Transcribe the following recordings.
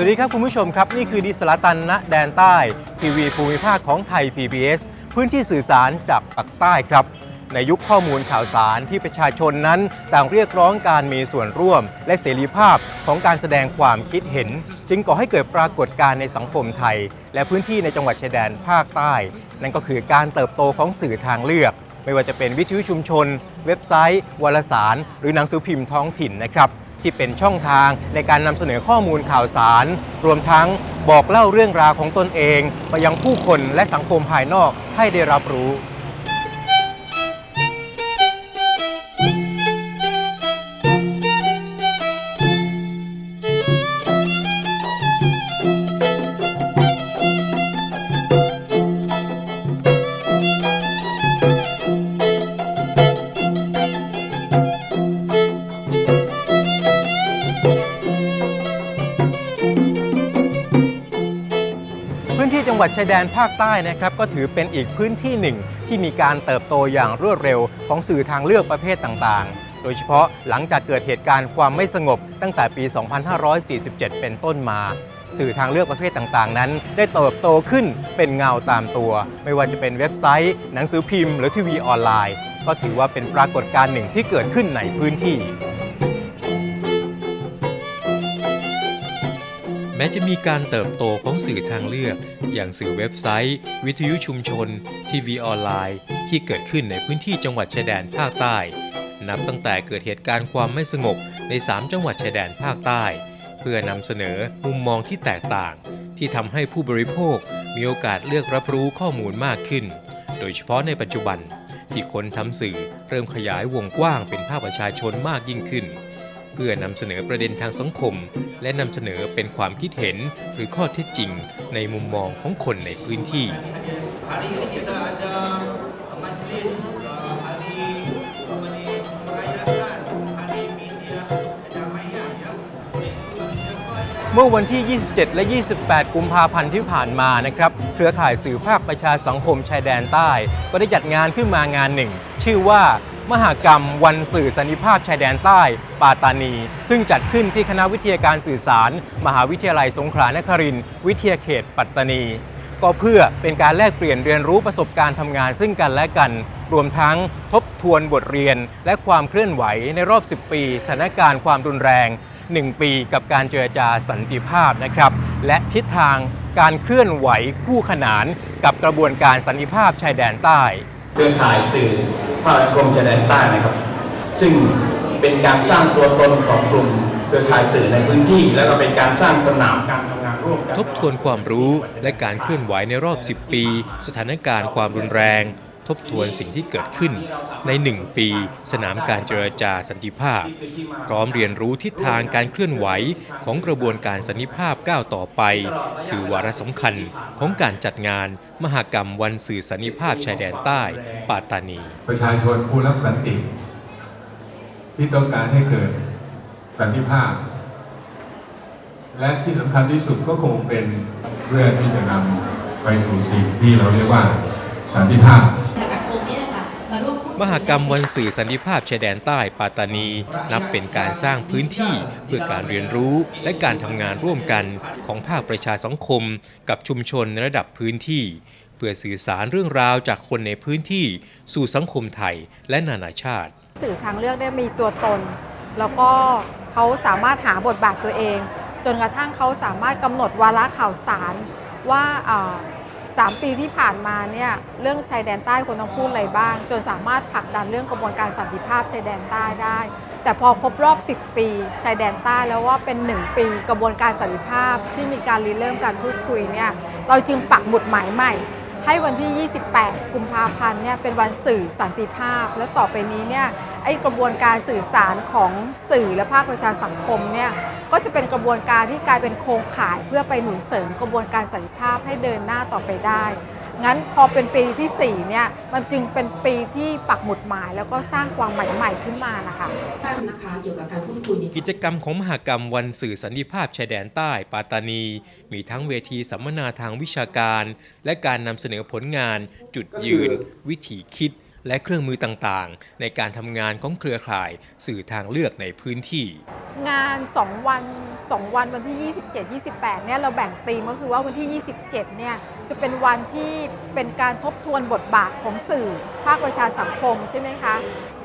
สวัสดีครับคุณผู้ชมครับ นี่คือดิสลาตันณแดนใต้ ทีวีภูมิภาคของไทย PBS พื้นที่สื่อสารจากปากใต้ครับ ในยุคข้อมูลข่าวสารที่ประชาชนนั้นต่างเรียกร้องการมีส่วนร่วม และเสรีภาพของการแสดงความคิดเห็น จึงก่อให้เกิดปรากฏการณ์ในสังคมไทย และพื้นที่ในจังหวัดชายแดนภาคใต้ นั่นก็คือการเติบโตของสื่อทางเลือก ไม่ว่าจะเป็นวิทยุชุมชน เว็บไซต์ วารสาร หรือหนังสือพิมพ์ท้องถิ่นนะครับ ที่เป็นช่องทางในการนำเสนอข้อมูลข่าวสาร รวมทั้งบอกเล่าเรื่องราวของตนเอง ไปยังผู้คนและสังคมภายนอกให้ได้รับรู้ ดชายแดนภาคใต้นะครับก็ถือเป็นอีกพื้นที่หนึ่ง ที่มีการเติบโตอย่างรวดเร็วของสื่อทางเลือกประเภทต่างๆ โดยเฉพาะหลังจากเกิดเหตุการณ์ความไม่สงบตั้งแต่ปี 2547 เป็นต้นมา สื่อทางเลือกประเภทต่างๆ นั้น ได้เติบโตขึ้นเป็นเงาตามตัว ไม่ว่าจะเป็นเว็บไซต์ หนังสือพิมพ์ หรือทีวีออนไลน์ ก็ถือว่าเป็นปรากฏการณ์หนึ่งที่เกิดขึ้นในพื้นที่ แม้จะมีการเติบโตของสื่อทางเลือก อย่างสื่อเว็บไซต์ วิทยุชุมชน ทีวีออนไลน์ ที่เกิดขึ้นในพื้นที่จังหวัดชายแดนภาคใต้ นับตั้งแต่เกิดเหตุการณ์ความไม่สงบใน 3 จังหวัดชายแดนภาคใต้ เพื่อนำเสนอมุมมองที่แตกต่าง ที่ทำให้ผู้บริโภคมีโอกาสเลือกรับรู้ข้อมูลมากขึ้น โดยเฉพาะในปัจจุบัน ที่คนทำสื่อเริ่มขยายวงกว้างเป็นภาคประชาชนมากยิ่งขึ้น พื่อนำเสนอประเด็นทางสังคม และนำเสนอเป็นความคิดเห็นหรือข้อเท็จจริงในมุมมองของคนในพื้นที่ เมื่อวันที่ 27 และ 28 กุมภาพันธ์ที่ผ่านมานะครับ เครือข่ายสื่อภาคประชาสังคมชายแดนใต้ ก็ได้จัดงานขึ้นมางานหนึ่ง ชื่อว่ามหากรรมวันสื่อสันนิภาพชายแดนใต้ ปาตานี ซึ่งจัดขึ้นที่คณะวิทยาการสื่อสาร มหาวิทยาลัยสงขลานครินทร์วิทยาเขต ปัตตานี ก็เพื่อเป็นการแลกเปลี่ยนเรียนรู้ประสบการณ์ทำงานซึ่งกันและกัน รวมทั้งทบทวนบทเรียน และความเคลื่อนไหวในรอบ 10 ปีสถานการณ์ความรุนแรง 1 ปีกับการเจรจาสันติภาพนะครับ และทิศทางการเคลื่อนไหวคู่ขนานกับกระบวนการสันติภาพชายแดนใต้ เครือข่ายสื่อภาคสังคมชายแดนใต้นะครับ ซึ่งเป็นการสร้างตัวตนของกลุ่มเครือข่ายสื่อในพื้นที่ แล้วก็เป็นการสร้างสนามการทำงานร่วมกันทบทวนความรู้และการเคลื่อนไหวในรอบ 10 ปี สถานการณ์ความรุนแรง ทบทวนสิ่งที่เกิดขึ้น ใน 1 ปี สนามการเจรจาสันติภาพ พร้อมเรียนรู้ทิศทางการเคลื่อนไหวของกระบวนการสันติภาพก้าวต่อไปถือวาระสำคัญของการจัดงานมหกรรมวันสื่อสันติภาพชายแดนใต้ปาตานี ประชาชนผู้รักสันติ ที่ต้องการให้เกิดสันติภาพ และที่สำคัญที่สุดก็คงเป็นเรื่องที่จะนำไปสู่สิ่งที่เราเรียกว่าสันติภาพ สังคมนี่แหละค่ะ มาร่วมพูดคุยมหกรรมวันสื่อสันติภาพชายแดนใต้ปาตานี นับเป็นการสร้างพื้นที่เพื่อการเรียนรู้และการทำงานร่วมกันของภาคประชาสังคม กับชุมชนในระดับพื้นที่ เพื่อสื่อสารเรื่องราวจากคนในพื้นที่ สู่สังคมไทยและนานาชาติ สื่อทางเลือกได้มีตัวตน แล้วก็เขาสามารถหาบทบาทตัวเอง จนกระทั่งเขาสามารถกำหนดวาระข่าวสารว่า อ่าสามปีที่ผ่านมาเนี่ยเรื่องชายแดนใต้ควรต้องพูดอะไรบ้าง จนสามารถผลักดันเรื่องกระบวนการสันติภาพชายแดนใต้ได้ แต่พอครบรอบ 10 ปีชายแดนใต้แล้วว่าเป็น 1 ปีกระบวนการสันติภาพที่มีการริเริ่มการพูดคุยเนี่ยเราจึงปักหมุดหมายใหม่ ให้วันที่ 28 กุมภาพันธ์เนี่ยเป็นวันสื่อสันติภาพ และต่อไปนี้เนี่ย อ้กระบวนการสื่อสารของสื่อและภาคประชาสังคมเนี่ยก็จะเป็นกระบวนการที่กลายเป็นโครงข่ายเพื่อไปหนุนเสริมกระบวนการสันติภาพให้เดินหน้าต่อไปได้ งั้นพอเป็นปีที่4เนี่ยมันจึงเป็นปีที่ปักหมุดหมาย แล้วก็สร้างความใหม่ใหม่ขึ้นมานะคะตั้งนะคะเกี่ยวกับการพูดคุยในกิจกรรมของมหกรรมวันสื่อสันติภาพชายแดนใต้ปาตานี มีทั้งเวทีสัมมนาทางวิชาการ และการนำเสนอผลงาน จุดยืน วิถีคิด และเครื่องมือต่างๆ ในการทำงานของเครือข่ายสื่อทางเลือกในพื้นที่ งาน 2 วัน 2 วันวันที่ 27 28 เนี่ยเราแบ่งธีมก็คือว่าวันที่ 27 เนี่ยจะเป็นวันที่เป็นการทบทวนบทบาทของสื่อภาคประชาสังคมใช่ไหมคะ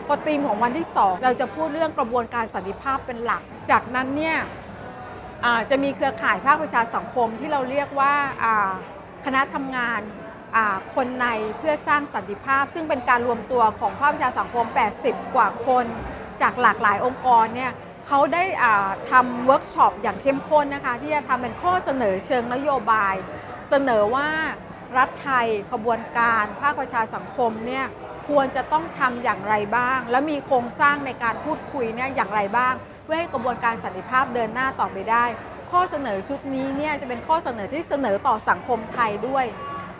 พอธีมของวันที่ 2 เราจะพูดเรื่องกระบวนการสันติภาพเป็นหลัก จากนั้นเนี่ยจะมีเครือข่ายภาคประชาสังคมที่เราเรียกว่าคณะทำงาน คนในเพื่อสร้างสันติภาพ ซึ่งเป็นการรวมตัวของภาคประชาสังคม 80 กว่าคน จากหลากหลายองค์กรเนี่ยเขาได้ทำเวิร์กช็อปอย่างเข้มข้นนะคะ ที่จะทำเป็นข้อเสนอเชิงนโยบาย เสนอว่ารัฐไทยขบวนการภาคประชาสังคมเนี่ยควรจะต้องทำอย่างไรบ้าง และมีโครงสร้างในการพูดคุยเนี่ยอย่างไรบ้าง เพื่อให้กระบวนการสันติภาพเดินหน้าต่อไปได้ ข้อเสนอชุดนี้เนี่ยจะเป็นข้อเสนอที่เสนอต่อสังคมไทยด้วย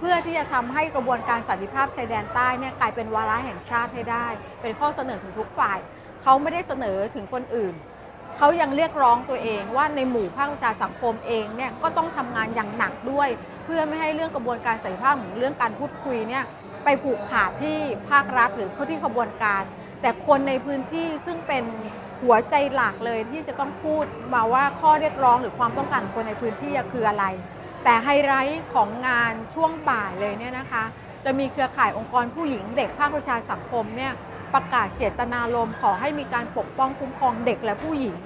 พื่อที่จะทำให้กระบวนการสันติภาพชายแดนใต้เนี่ยกลายเป็นวาระแห่งชาติให้ได้ เป็นข้อเสนอถึงทุกฝ่าย เขาไม่ได้เสนอถึงคนอื่น เขายังเรียกร้องตัวเองว่าในหมู่ภาคประชาสังคมเองเนี่ยก็ต้องทำงานอย่างหนักด้วย เพื่อไม่ให้เรื่องกระบวนการสันติภาพขอเรื่องการพูดคุยเนี่ยไปผูกขาดที่ภาครัฐหรือเข้าที่ขบวนการ แต่คนในพื้นที่ซึ่งเป็นหัวใจหลักเลยที่จะต้องพูดมาว่าข้อเรียกร้องหรือความต้องการคนในพื้นที่คืออะไร แต่ไฮไลท์ของงานช่วงบ่ายเลยเนี่ยนะคะ จะมีเครือข่ายองค์กรผู้หญิงเด็กภาคประชาสังคมเนี่ยประกาศเจตนารมณ์ขอให้มีการปกป้องคุ้มครองเด็กและผู้หญิง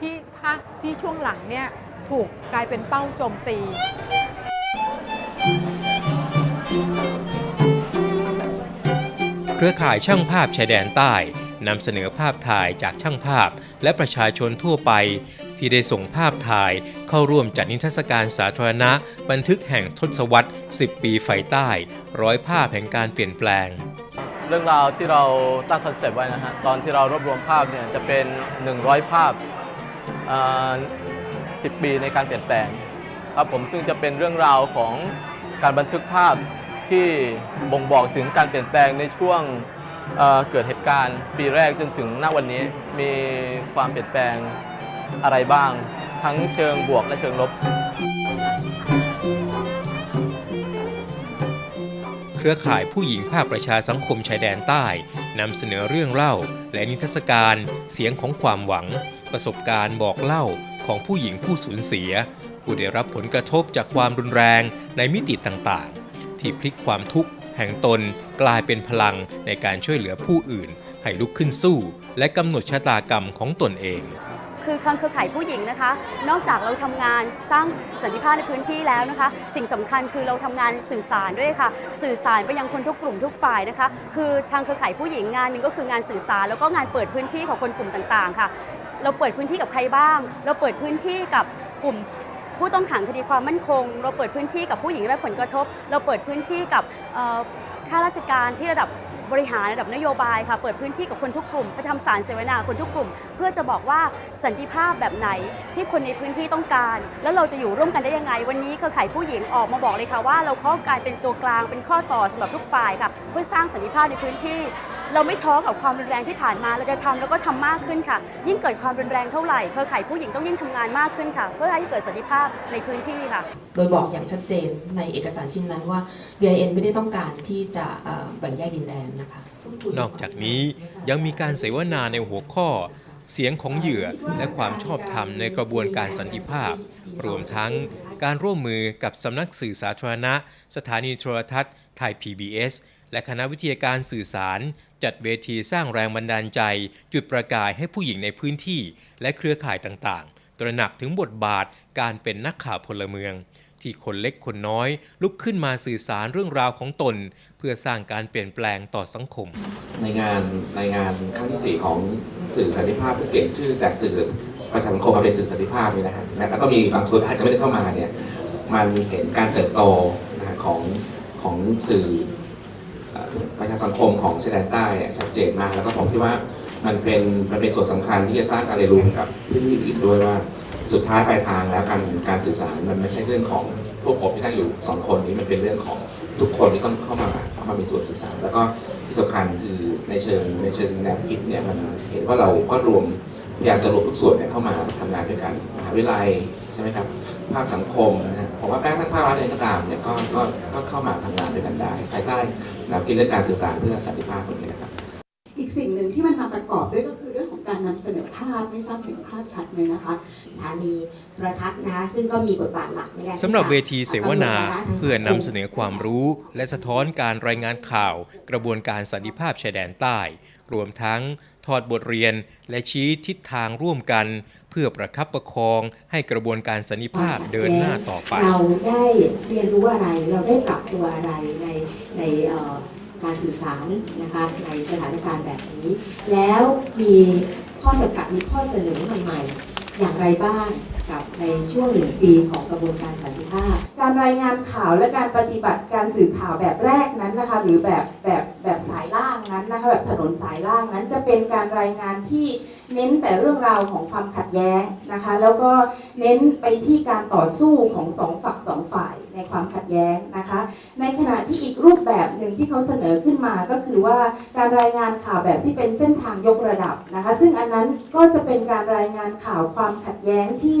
ที่ภาคที่ช่วงหลังเนี่ยถูกกลายเป็นเป้าโจมตี เครือข่ายช่างภาพชายแดนใต้นำเสนอภาพถ่ายจากช่างภาพและประชาชนทั่วไป ที่ได้ส่งภาพถ่ายเข้าร่วมจัดนิทรรศการสาธารณะ บันทึกแห่งทศวรรษ 10 ปีไฟใต้ ร้อยภาพแห่งการเปลี่ยนแปลง เรื่องราวที่เราตั้งคอนเซปต์ไว้นะฮะตอนที่เรารวบรวมภาพเนี่ยจะเป็น 100 ภาพ 10 ปีในการเปลี่ยนแปลงครับผมซึ่งจะเป็นเรื่องราวของการบันทึกภาพที่บ่งบอกถึงการเปลี่ยนแปลงในช่วงเเกิดเหตุการณ์ ปีแรกจนถึงณวันนี้มีความเปลี่ยนแปลง อะไรบ้าง ทั้งเชิงบวกและเชิงลบ เครือข่ายผู้หญิงภาคประชาสังคมชายแดนใต้นำเสนอเรื่องเล่า และนิทรรศการเสียงของความหวัง ประสบการณ์บอกเล่าของผู้หญิงผู้สูญเสีย ผู้ได้รับผลกระทบจากความรุนแรงในมิติต่างๆ ที่พลิกความทุกข์แห่งตนกลายเป็นพลังในการช่วยเหลือผู้อื่น ให้ลุกขึ้นสู้ และกำหนดชะตากรรมของตนเอง คือทางเครือข่ายผู้หญิงนะคะ นอกจากเราทำงานสร้างสันติภาพในพื้นที่แล้วนะคะ สิ่งสำคัญคือเราทำงานสื่อสารด้วยค่ะ สื่อสารไปยังคนทุกกลุ่มทุกฝ่ายนะคะ คือทางเครือข่ายผู้หญิงงานหนึ่งก็คืองานสื่อสารแล้วก็งานเปิดพื้นที่ของคนกลุ่มต่างๆ ค่ะ เราเปิดพื้นที่กับใครบ้าง เราเปิดพื้นที่กับกลุ่มผู้ต้องขังคดีความมั่นคง เราเปิดพื้นที่กับผู้หญิงที่ได้ผลกระทบ เราเปิดพื้นที่กับข้าราชการที่ระดับ บริหารระดับนโยบายค่ะเปิดพื้นที่กับคนทุกกลุ่มไปทำสารเสวนาคนทุกกลุ่ม เพื่อจะบอกว่าสันติภาพแบบไหนที่คนในพื้นที่ต้องการ แล้วเราจะอยู่ร่วมกันได้ยังไง วันนี้เครือข่ายผู้หญิงออกมาบอกเลยค่ะว่า เราเข้ากลายเป็นตัวกลางเป็นข้อต่อสำหรับทุกฝ่ายค่ะเพื่อสร้างสันติภาพในพื้นที่ เราไม่ท้อกับความรุนแรงที่ผ่านมา เราจะทำแล้วก็ทำมากขึ้นค่ะ ยิ่งเกิดความรุนแรงเท่าไหร่เครือข่ายผู้หญิงต้องยิ่งทำงานมากขึ้นค่ะ เพื่อให้เกิดสันติภาพในพื้นที่ค่ะ โดยบอกอย่างชัดเจนในเอกสารชิ้นนั้นว่า BIN ไม่ได้ต้องการที่จะเอ่อแบ่งแยกดินแดนนะคะ นอกจากนี้ยังมีการเสวนาในหัวข้อ เสียงของเหยื่อและความชอบธรรมในกระบวนการสันติภาพ รวมทั้งการร่วมมือกับสำนักสื่อสาธารณะ สถานีโทรทัศน์ไทย PBS และคณะวิทยาการสื่อสาร จัดเวทีสร้างแรงบันดาลใจ จุดประกายให้ผู้หญิงในพื้นที่ และเครือข่ายต่างๆ ตระหนักถึงบทบาทการเป็นนักข่าวพลเมือง ที่คนเล็กคนน้อย ลุกขึ้นมาสื่อสารเรื่องราวของตน เพื่อสร้างการเปลี่ยนแปลงต่อสังคม ในงานในงานครั้งที่ 4 ของสื่อสันติภาพที่เปลี่ยนชื่อจากสื่อประชาสังคมมาเป็นสื่อสันติภาพนี่นะฮะแล้วก็มีบางส่วนอาจจะไม่ได้เข้ามาเนี่ยมันเห็นการเติบโตนะของของสื่อ ประชาสังคมของชายแดนใต้ชัดเจนมาก แล้วก็ผมคิดว่ามันเป็นมันเป็นส่วนสำคัญที่จะสร้างการเรียนรู้กับพื้นที่อื่นด้วยว่าสุดท้ายปลายทางแล้วการการสื่อสารมันไม่ใช่เรื่องของพวกผมที่นั่งอยู่สองคนนี้มันเป็นเรื่องของทุกคนที่ต้องเข้ามาเข้ามามีส่วนสื่อสาร แล้วก็ที่สำคัญคือในเชิงในเชิงแนวคิดเนี่ยมันเห็นว่าเราก็รวมพยายามจะรวมทุกส่วนเนี่ยเข้ามาทำงานด้วยกันมหาวิทยาลัย ใช่ไหมครับภาคสังคมนะฮะผมว่าแม้กระทั่งภาครัฐเองก็ตามเนี่ยก็ก็ก็เข้ามาทำงานด้วยกันได้ภายใต้แนวคิดเรื่องการสื่อสารเพื่อสันติภาพตรงนี้นะครับ อีกสิ่งหนึ่งที่มันมาประกอบด้วยก็คือเรื่องของการนำเสนอภาพไม่ทราบเห็นภาพชัดไหมนะคะสถานีโทรทัศน์นะคะซึ่งก็มีบทบาทหลักในการที่จะสำหรับเวทีเสวนาำหวทงเพื่อนำเสสังคมนอความรู้ และสะท้อนการรายงานข่าว กระบวนการสันติภาพชายแดนใต้ รวมทั้งถอดบทเรียนและชี้ทิศทางร่วมกันเพื่อประคับประคองให้กระบวนการสันติภาพเดินหน้าต่อไป เราได้เรียนรู้อะไรเราได้ปรับตัวอะไรในในการสื่อสารนะคะในสถานการณ์แบบนี้ แล้วมีข้อจำกัดมีข้อเสนอใหม่ๆ อย่างไรบ้างกับในช่วงหนึ่งปีของกระบวนการสันติภาพ การรายงานข่าวและการปฏิบัติการสื่อข่าวแบบแรกนั้นนะคะหรือแบบแบบแบบสายล่า นั้นนะคะแบบถนนสายล่างนั้นจะเป็นการรายงานที่เน้นแต่เรื่องราวของความขัดแย้งนะคะ แล้วก็เน้นไปที่การต่อสู้ของสองฝักสองฝ่าย ในความขัดแย้งนะคะ ในขณะที่อีกรูปแบบหนึ่งที่เขาเสนอขึ้นมาก็คือว่าการรายงานข่าวแบบที่เป็นเส้นทางยกระดับนะคะ ซึ่งอันนั้นก็จะเป็นการรายงานข่าวความขัดแย้งที่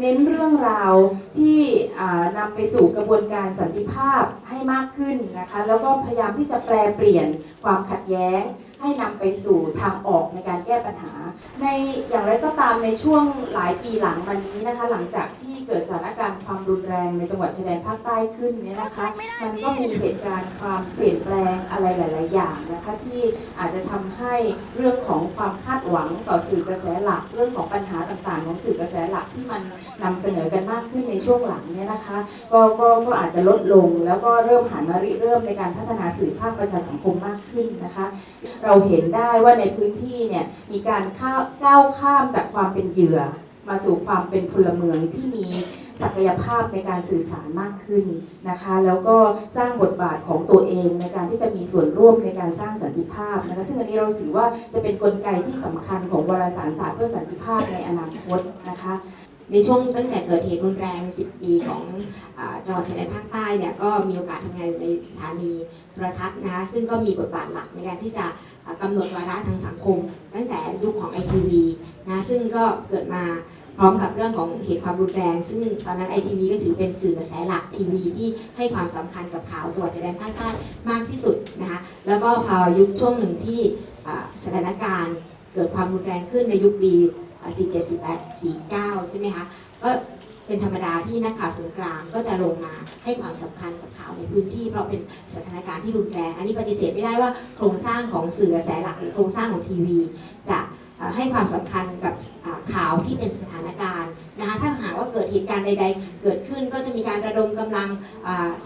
เน้นเรื่องราวที่อ่านำไปสู่กระบวนการสันติภาพให้มากขึ้นนะคะ แล้วก็พยายามที่จะแปลเปลี่ยนความขัดแย้ง ให้นำไปสู่ทางออกในการแก้ปัญหา ในอย่างไรก็ตามในช่วงหลายปีหลังมานี้นะคะ หลังจากที่เกิดสถานการณ์ความรุนแรงในจังหวัดชายแดนภาคใต้ขึ้นเนี่ยนะคะ มันก็มีเหตุการณ์ความเปลี่ยนแปลงอะไรหลาย ๆ อย่างนะคะที่อาจจะทำให้เรื่องของความคาดหวังต่อสื่อกระแสหลัก เรื่องของปัญหาต่าง ๆ ของสื่อกระแสหลักที่มันนำเสนอกันมากขึ้นในช่วงหลังเนี่ยนะคะก็ก็ก็อาจจะลดลงแล้วก็เริ่มหันมาริเริ่มในการพัฒนาสื่อภาคประชาสังคมมากขึ้นนะคะเราเห็นได้ว่าในพื้นที่เนี่ยมีการก้าวข้ามจากความเป็นเหยื่อ มาสู่ความเป็นพลเมืองที่มีศักยภาพในการสื่อสารมากขึ้นนะคะ แล้วก็สร้างบทบาทของตัวเองในการที่จะมีส่วนร่วมในการสร้างสันติภาพนะคะซึ่งอันนี้เราถือว่าจะเป็นนกลไกที่สำคัญของวารสารศาสตร์เพื่อสันติภาพในอนาคตนะคะ ในช่วงตั้งแต่เกิดเหตุรุนแรง 10 ปีของอจังหวัดชายแดนภาคใต้เนี่ยก็มีโอกาสทำงานอยู่ในสถานีโทรทัศน์นะคะซึ่งก็มีบทบาทหลักในการที่จะอ่ากำหนดวาระทางสังคม ตั้งแต่ยุคของไอทีวีนะซึ่งก็เกิดมาพร้อมกับเรื่องของเหตุความรุนแรง ซึ่งตอนนั้นไอทีวีก็ถือเป็นสื่อกระแสหลักทีวีที่ให้ความสำคัญกับข่าวจังหวัดชายแดนภาคใต้มากที่สุดนะคะแล้วก็พอยุคช่วงหนึ่งที่สถานการณ์เกิดความรุนแรงขึ้นในยุคปี 47 48 49ใช่ไหมคะก็เป็นธรรมดาที่นักข่าวส่วนกลางก็จะลงมาให้ความสำคัญกับข่าวในพื้นที่เพราะเป็นสถานการณ์ที่รุนแรง อันนี้ปฏิเสธไม่ได้ว่าโครงสร้างของสื่อกระแสหลักหรือโครงสร้างของทีวี จะให้ความสำคัญกับ ข่าวที่เป็นสถานการณ์นะคะถ้าหากว่าเกิดเหตุการณ์ใด ๆ เกิดขึ้นก็จะมีการระดมกำลัง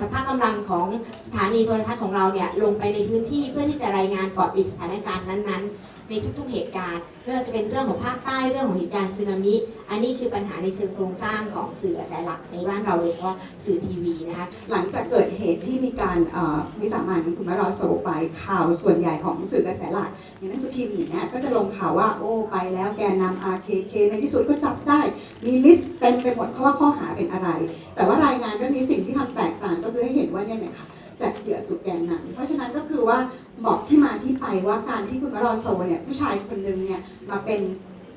สภาพกำลังของสถานีโทรทัศน์ของเราเนี่ยลงไปในพื้นที่เพื่อที่จะรายงานเกาะติดสถานการณ์นั้นๆ ในทุกๆเหตุการณ์ไม่ว่าจะเป็นเรื่องของภาคใต้เรื่องของเหตุการณ์สึนามิ อันนี้คือปัญหาในเชิงโครงสร้างของสื่อกระแสหลักในบ้านเราโดยเฉพาะสื่อทีวีนะคะหลังจากเกิดเหตุที่มีการวิสามันคุณมารอโซไปข่าวส่วนใหญ่ของสื่อกระแสหลักอย่างหนังสือพิมพ์อย่างเงี้ยก็จะลงข่าวว่าโอ้ไปแล้วแกนนำอา KK ในที่สุดก็จับได้ มีลิสต์เต็มไปหมดเขาว่าข้อหาเป็นอะไร แต่ว่ารายงานเรื่องนี้สิ่งที่ทำแตกต่างก็คือให้เห็นว่าเนี่ยเนี่ยค่ะจากเหยื่อสู่แกนนำเพราะฉะนั้นก็คือว่าบอกที่มาที่ไปว่าการที่คุณมารอโซเนี่ยผู้ชายคนนึงเนี่ยมาเป็น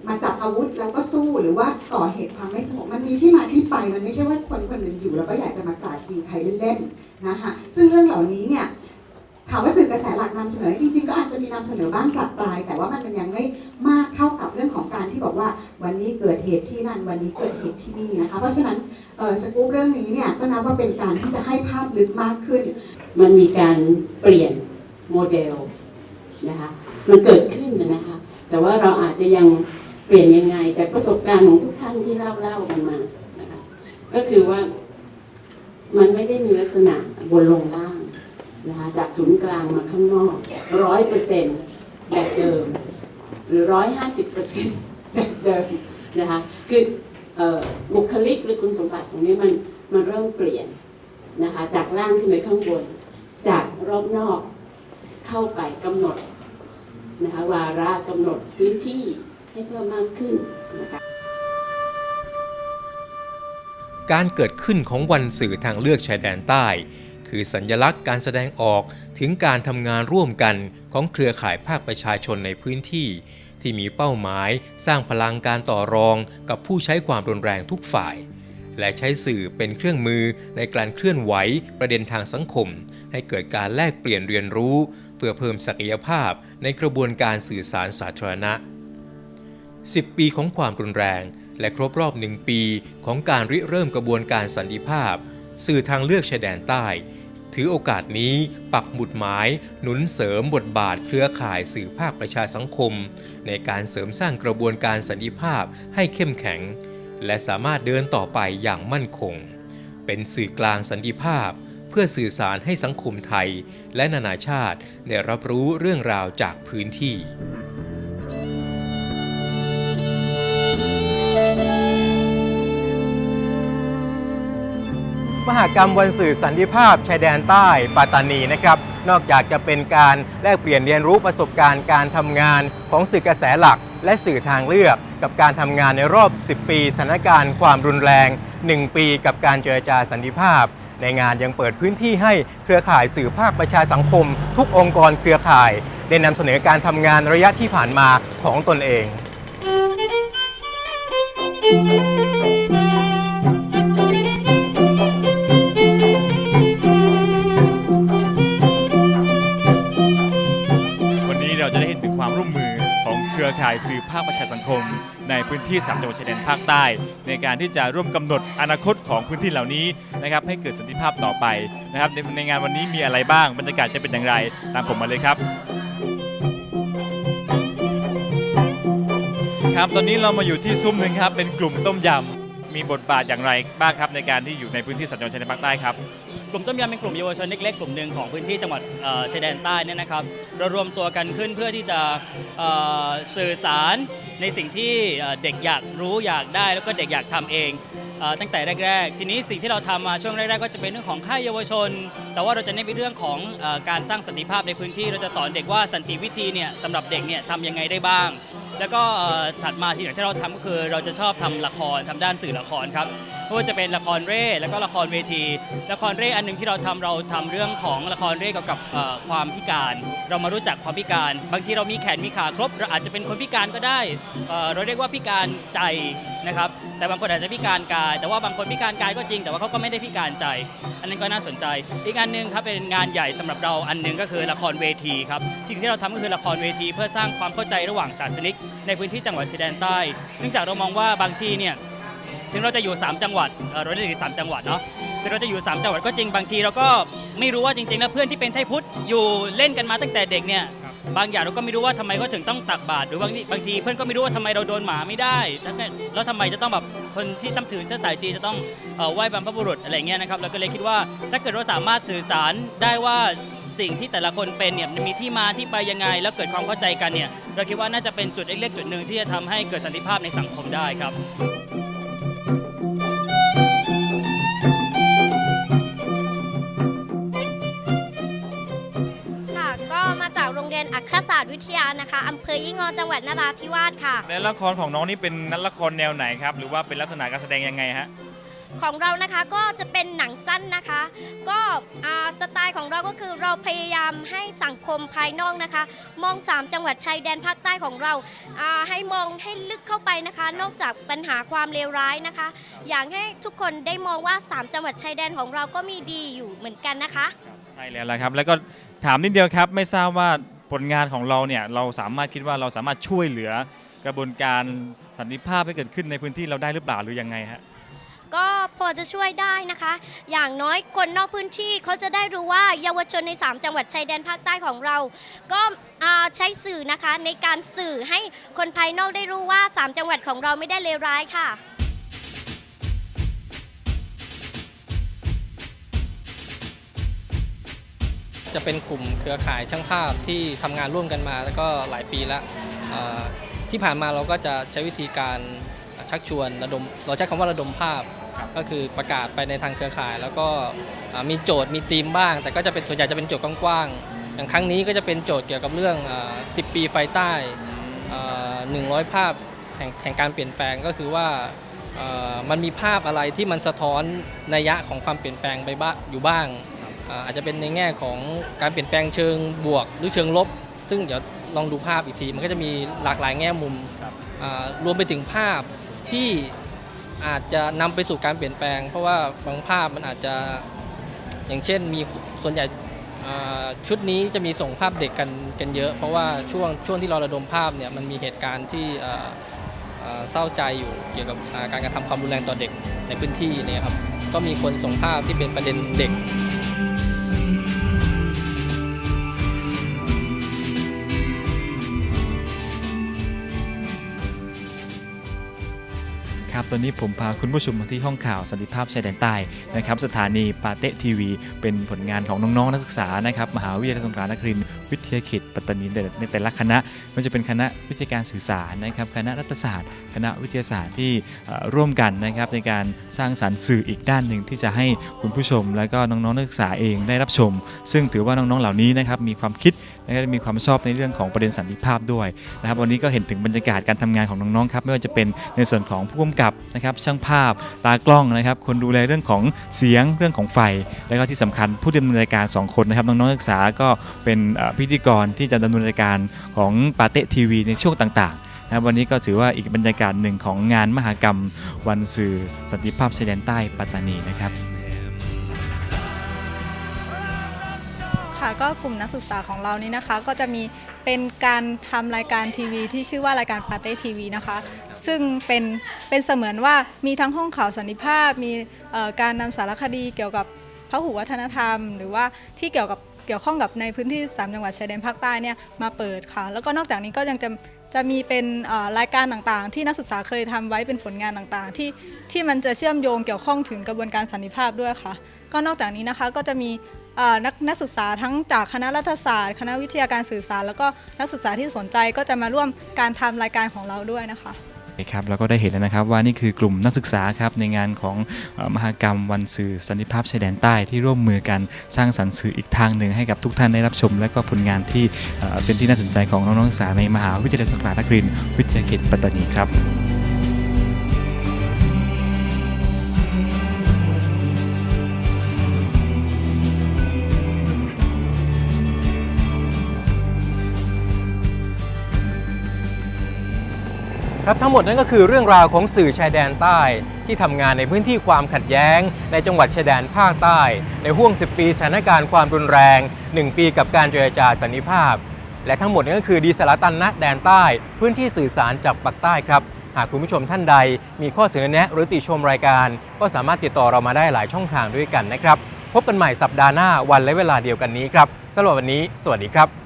มาจับอาวุธแล้วก็สู้หรือว่าก่อเหตุความไม่สงบมันมีที่มาที่ไปมันไม่ใช่ว่าคนคนหนึ่งอยู่แล้วก็อยากจะมากราดยิงใครเล่นๆนะคะซึ่งเรื่องเหล่านี้เนี่ยถามว่าสื่อกระแสหลักนำเสนอจริงๆ ก็อาจจะมีนำเสนอบ้างปรับปลาย แต่ว่ามันยังไม่มากเท่ากับเรื่องของ การที่บอกว่าวันนี้เกิดเหตุที่นั่นวันนี้เกิดเหตุที่นี่นะคะ เพราะฉะนั้นสกู๊ปเรื่องนี้เนี่ยก็นับว่าเป็นการที่จะให้ภาพลึกมากขึ้น มันมีการเปลี่ยนโมเดลนะคะมันเกิดขึ้นนะคะแต่ว่าเราอาจจะยังเปลี่ยนยังไงจากประสบการณ์ของทุกท่านที่เล่าเล่ากันมานะคะก็คือว่ามันไม่ได้มีลักษณะบนลงล่างนะคะจากศูนย์กลางมาข้างนอกร้อยเปอร์เซ็นต์แบบเดิม หรือร้อยห้าสิบเปอร์เซ็นต์ เดิมนะคะคือบุคลิกหรือคุณสมบัติตรงนี้มันมันเริ่มเปลี่ยนนะคะจากล่างขึ้นไปข้างบน จากรอบนอกเข้าไปกำหนดนะคะวาระกำหนดพื้นที่ให้เพิ่มมากขึ้นนะคะการเกิดขึ้นของวันสื่อทางเลือกชายแดนใต้ คือสัญญลักษณ์การแสดงออกถึงการทำงานร่วมกันของเครือข่ายภาคประชาชนในพื้นที่ ที่มีเป้าหมายสร้างพลังการต่อรองกับผู้ใช้ความรุนแรงทุกฝ่าย และใช้สื่อเป็นเครื่องมือในการเคลื่อนไหวประเด็นทางสังคม ให้เกิดการแลกเปลี่ยนเรียนรู้ เพื่อเพิ่มศักยภาพในกระบวนการสื่อสารสาธารณะ 10 ปีของความรุนแรง และครบรอบหนึ่งปีของการริเริ่มกระบวนการสันติภาพ สื่อทางเลือกชายแดนใต้ ถือโอกาสนี้ปักหมุดหมาย หนุนเสริมบทบาทเครือข่ายสื่อภาคประชาสังคม ในการเสริมสร้างกระบวนการสันติภาพให้เข้มแข็ง และสามารถเดินต่อไปอย่างมั่นคง เป็นสื่อกลางสันติภาพ เพื่อสื่อสารให้สังคมไทย และนานาชาติได้รับรู้เรื่องราวจากพื้นที่ มหากรรมวันสื่อสันติภาพชายแดนใต้ปัตตานีนะครับ นอกจากจะเป็นการแลกเปลี่ยนเรียนรู้ประสบการณ์การทำงานของสื่อกระแสหลัก และสื่อทางเลือก กับการทำงานในรอบ 10 ปีสถานการณ์ความรุนแรง 1 ปีกับการเจรจาสันติภาพ ในงานยังเปิดพื้นที่ให้เครือข่ายสื่อภาคประชาสังคม ทุกองค์กรเครือข่ายได้นำเสนอการทำงานระยะที่ผ่านมาของตนเอง รือข่ายสื่อภาคประชาสังคม ในพื้นที่สามจังหวัดชายแดนภาคใต้ ในการที่จะร่วมกำหนดอนาคตของพื้นที่เหล่านี้นะครับให้เกิดสันติภาพต่อไปนะครับในในงานวันนี้มีอะไรบ้างบรรยากาศจะเป็นอย่างไรตามผมมาเลยครับครับตอนนี้เรามาอยู่ที่ซุ้มหนึ่งครับเป็นกลุ่มต้มยำมีบทบาทอย่างไรบ้างครับในการที่อยู่ในพื้นที่สามจังหวัดชายแดนภาคใต้ครับ กลุ่มต้มยำเป็นกลุ่มเยาวชนเล็กๆกลุ่มหนึ่งของพื้นที่จังหวัดชายแดนใต้เนี่ยนะครับเรารวมตัวกันขึ้นเพื่อที่จะสื่อสารในสิ่งที่เด็กอยากรู้อยากได้แล้วก็เด็กอยากทำเองตั้งแต่แรก ๆ ทีนี้สิ่งที่เราทำมาช่วงแรก ๆ ก็จะเป็นเรื่องของค่ายเยาวชน แต่ว่าเราจะเน้นไปเรื่องของการสร้างสันติภาพในพื้นที่ เราจะสอนเด็กว่าสันติวิธีเนี่ยสำหรับเด็กเนี่ยทำยังไงได้บ้าง แล้วก็ถัดมาที่อย่างที่เราทำก็คือ เราจะชอบทำละครทำด้านสื่อละครครับ ไม่ว่าจะเป็นละครเร่แล้วก็ละครเวที ละครเร่อันหนึ่งที่เราทำเราทำเรื่องของละครเร่เกี่ยวกับความพิการ เรามารู้จักความพิการ บางทีเรามีแขนมีขาครบเราอาจจะเป็นคนพิการก็ได้เเราเรียกว่าพิการใจนะครับแต่บางคนอาจจะพิการกาย แต่ว่าบางคนพิการกายก็จริง แต่ว่าเขาก็ไม่ได้พิการใจ อันนั้นก็น่าสนใจ อีกอันหนึ่งครับเป็นงานใหญ่สำหรับเราอันหนึ่งก็คือละครเวทีครับสิ่งที่เราทำก็คือละครเวที เพื่อสร้างความเข้าใจระหว่างศาสนิก ในพื้นที่จังหวัดชายแดนใต้ เนื่องจากเรามองว่าบางทีเนี่ย ถึงเราจะอยู่ 3 จังหวัดเอ่อเราได้ถึงสามจังหวัดเนาะถึงเราจะอยู่ 3 จังหวัดก็จริงบางทีเราก็ไม่รู้ว่าจริงๆแล้วเพื่อนที่เป็นไทยพุทธอยู่เล่นกันมาตั้งแต่เด็กเนี่ยบางอย่างเราก็ไม่รู้ว่าทำไมเขาถึงต้องตักบาตรหรือบางทีบางทีเพื่อนก็ไม่รู้ว่าทำไมเราโดนหมาไม่ได้ แล้วก็แล้วทำไมจะต้องแบบคนที่ตั้ถือเชื้อสายจีนจะต้องเอ่อไหว้บรรพบุรุษอะไรเงี้ยนะครับเราก็เลยคิดว่าถ้าเกิดเราสามารถสื่อสารได้ว่าสิ่งที่แต่ละคนเป็นเนี่ยมันมีที่มาที่ไปยังไง แล้วเกิดความเข้าใจกันเนี่ยเราคิดว่าน่าจะเป็นจุดเล็กๆจุดหนึ่งที่จะทำให้เกิดสันติภาพในสังคมได้ครับาสตร์วิทยานะคะอำเภอยี่งอจังหวัดนราธิวาสค่ะ และละครของน้องนี่เป็นนักละครแนวไหนครับ หรือว่าเป็นลักษณะการแสดงยังไงฮะ ของเรานะคะก็จะเป็นหนังสั้นนะคะ ก็อ่าสไตล์ของเราก็คือเราพยายามให้สังคมภายนอกนะคะ มอง 3 จังหวัดชายแดนภาคใต้ของเราอ่าให้มองให้ลึกเข้าไปนะคะ นอกจากปัญหาความเลวร้ายนะคะ อยากให้ทุกคนได้มองว่า 3 จังหวัดชายแดนของเราก็มีดีอยู่เหมือนกันนะคะ ใช่แล้วละครับ แล้วก็ถามนิดเดียวครับ ไม่ทราบว่า ผลงานของเราเนี่ยเราสามารถคิดว่าเราสามารถช่วยเหลือกระบวนการสันติภาพให้เกิดขึ้นในพื้นที่เราได้หรือเปล่าหรือยังไงฮะก็พอจะช่วยได้นะคะ อย่างน้อยคนนอกพื้นที่เขาจะได้รู้ว่าเยาวชนใน 3 จังหวัดชายแดนภาคใต้ของเรา ก็ใช้สื่อนะคะในการสื่อให้คนภายนอกได้รู้ว่า 3 จังหวัดของเราไม่ได้เลวร้ายค่ะ จะเป็นกลุ่มเครือข่ายช่างภาพที่ทำงานร่วมกันมา แล้วก็หลายปีแล้วเอ่อที่ผ่านมาเราก็จะใช้วิธีการชักชวนระดม เราใช้คำว่าระดมภาพก็คือประกาศไปในทางเครือข่าย แล้วก็อ่ามีโจทย์มีธีมบ้าง แต่ก็จะเป็นส่วนใหญ่จะเป็นโจทย์กว้างๆอย่างครั้งนี้ก็จะเป็นโจทย์เกี่ยวกับเรื่องอ่า10 ปีไฟใต้อ่า100 ภาพแห่งแห่งการเปลี่ยนแปลงก็คือว่าเอ่อมันมีภาพอะไรที่มันสะท้อนนัยยะของความเปลี่ยนแปลงไปบ้างอยู่บ้าง อ่าอาจจะเป็นในแง่ของการเปลี่ยนแปลงเชิงบวกหรือเชิงลบ ซึ่งเดี๋ยวลองดูภาพอีกที มันก็จะมีหลากหลายแง่มุมอ่ารวมไปถึงภาพที่อาจจะนำไปสู่การเปลี่ยนแปลง เพราะว่าบางภาพมันอาจจะอย่างเช่นมีส่วนใหญ่อ่าชุดนี้จะมีส่งภาพเด็กกันกันเยอะ เพราะว่าช่วงช่วงที่เราระดมภาพเนี่ยมันมีเหตุการณ์ที่เอ่อเอ่อเศร้าใจอยู่เกี่ยวกับอ่าการกระทำความรุนแรงต่อเด็กในพื้นที่เนี่ยครับก็มีคนส่งภาพที่เป็นประเด็นเด็ก ครับตอนนี้ผมพาคุณผู้ชมมาที่ห้องข่าวสันติภาพชายแดนใต้นะครับสถานีปาเต้ทีวี เป็นผลงานของน้องๆนักศึกษานะครับมหาวิทยาลัยสงขลานครินทร์วิทยาเขตปัตตานีในแต่ละคณะมันจะเป็นคณะวิทยาการสื่อสารนะครับคณะรัฐศาสตร์ คณะวิทยาศาสตร์ที่ร่วมกันนะครับในการสร้างสรรค์สื่ออีกด้านหนึ่งที่จะให้คุณผู้ชม และก็น้องๆนักศึกษาเองได้รับชม ซึ่งถือว่าน้องๆเหล่านี้นะครับมีความคิด และก็มีความชอบในเรื่องของประเด็นสันติภาพด้วยนะครับวันนี้ก็เห็นถึงบรรยากาศการทำงานของน้องๆครับไม่ว่าจะเป็นในส่วนของผู้กำกับนะครับช่างภาพตากล้องนะครับคนดูแลเรื่องของเสียงเรื่องของไฟ แล้วก็ที่สำคัญผู้ดำเนินรายการ 2 คนนะครับน้องๆนักศึกษาก็เป็นพิธีกรที่จะดำเนินรายการของปาเต้ทีวีในช่วงต่างๆนะครับวันนี้ก็ถือว่าอีกบรรยากาศหนึ่งของงานมหกรรม วันสื่อสันติภาพชายแดนใต้ปัตตานีนะครับ ค่ะ ก็กลุ่มนักศึกษาของเรานี้นะคะ ก็จะมีเป็นการทำรายการทีวีที่ชื่อว่ารายการปาเต้ทีวีนะคะ ซึ่งเป็นเป็นเสมือนว่ามีทั้งห้องข่าวสันติภาพ มีการนำสารคดีเกี่ยวกับพหุวัฒนธรรม หรือว่าที่เกี่ยวกับเกี่ยวข้องกับในพื้นที่ 3 จังหวัดชายแดนภาคใต้เนี่ยมาเปิดค่ะ แล้วก็นอกจากนี้ก็ยังจะจะมีเป็นรายการต่างๆ ที่นักศึกษาเคยทำไว้เป็นผลงานต่างๆ ที่ที่มันจะเชื่อมโยงเกี่ยวข้องถึงกระบวนการสันติภาพด้วยค่ะ ก็นอกจากนี้นะคะก็จะมี นักนักศึกษาทั้งจากคณะรัฐศาสตร์ คณะวิทยาการสื่อสาร แล้วก็นักศึกษาที่สนใจก็จะมาร่วมการทำรายการของเราด้วยนะคะครับแล้วก็ได้เห็นแล้วนะครับว่านี่คือกลุ่มนักศึกษาครับในงานของอมหกรรมวันสื่อสันติภาพชายแดนใต้ที่ร่วมมือกันสร้างสรรค์สื่ออีกทางหนึ่งให้กับทุกท่านได้รับชม และก็ผลงานที่เป็นที่น่าสนใจของน้องนักศึกษาในมหาวิทยาลัยสงขลานครินทร์วิทยาเขตปัตตานีครับ ครับทั้งหมดนั่นก็คือเรื่องราวของสื่อชายแดนใต้ ที่ทำงานในพื้นที่ความขัดแย้ง ในจังหวัดชายแดนภาคใต้ ในห่วง 10 ปีสถานการณ์ความรุนแรง 1 ปีกับการเจรจาสันนิภาพ และทั้งหมดนั่นก็คือดีสลาตันนะแดนใต้ พื้นที่สื่อสารจากปากใต้ครับหากคุณผู้ชมท่านใดมีข้อเสนอแนะหรือติชมรายการ ก็สามารถติดต่อเรามาได้หลายช่องทางด้วยกันนะครับ พบกันใหม่สัปดาห์หน้าวันและเวลาเดียวกันนี้ครับสำหรับวันนี้ สวัสดีครับ